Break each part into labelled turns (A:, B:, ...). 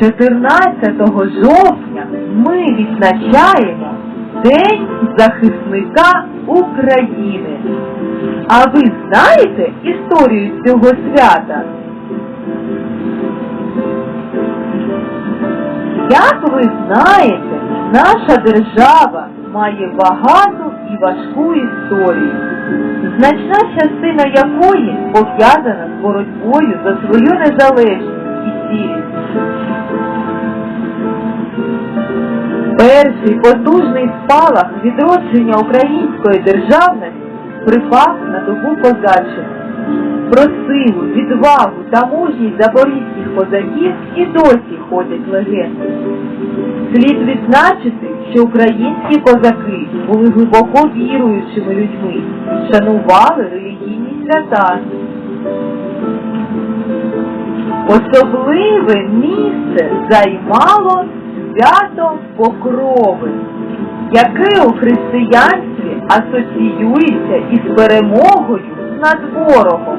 A: 14 жовтня ми відзначаємо День захисника України. А ви знаєте історію цього свята? Як ви знаєте, наша держава має багату і важку історію, значна частина якої пов'язана з боротьбою за свою незалежність Перший потужний спалах відродження української державності припав на добу козаччини. Про силу, відвагу та мужність запорізьких козаків і досі ходять легенди. Слід відзначити, що українські козаки були глибоко віруючими людьми, шанували релігійні свята. Особливе місце займало свято Покрови, яке у християнстві асоціюється із перемогою над ворогом.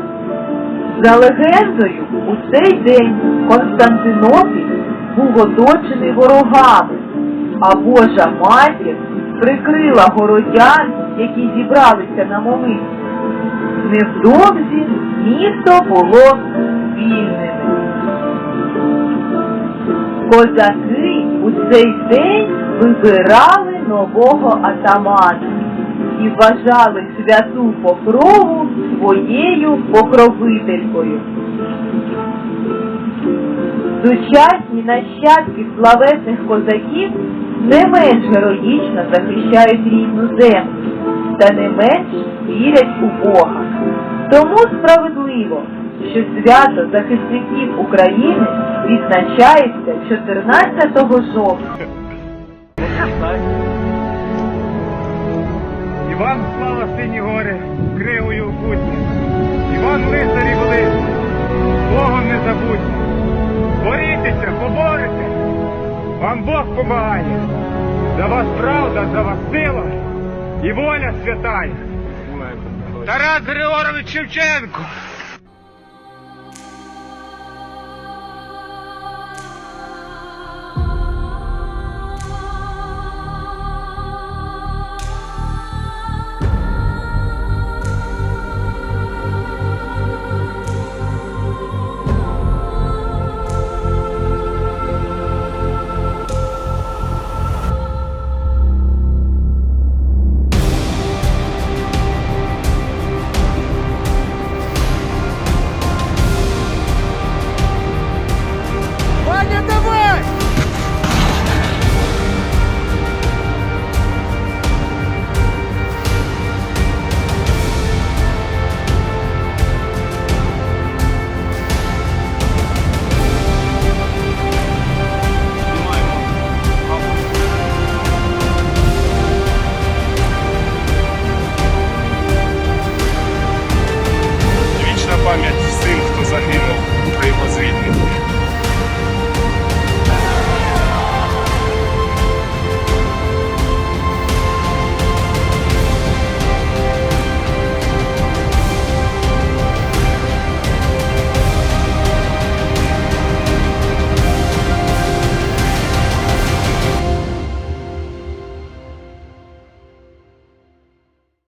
A: За легендою, у цей день Константинопіль був оточений ворогами, а Божа матір прикрила городян, які зібралися на молитві. Невдовзі місто було звільнене. Козаки у цей день вибирали нового атамана і вважали святу покрову своєю покровителькою. Сучасні нащадки славетних козаків не менш героїчно захищають рідну землю та не менш вірять у Бога. Тому справедливо, що свято захисників України відзначається 14 жовтня.
B: Іван слава сині гори, кривою у путні. Іван лицарі були, Богом не забудьте. Борітеся, поборете. Вам Бог помагає. За вас правда, за вас сила і воля святая. Тарас Григорович Шевченко.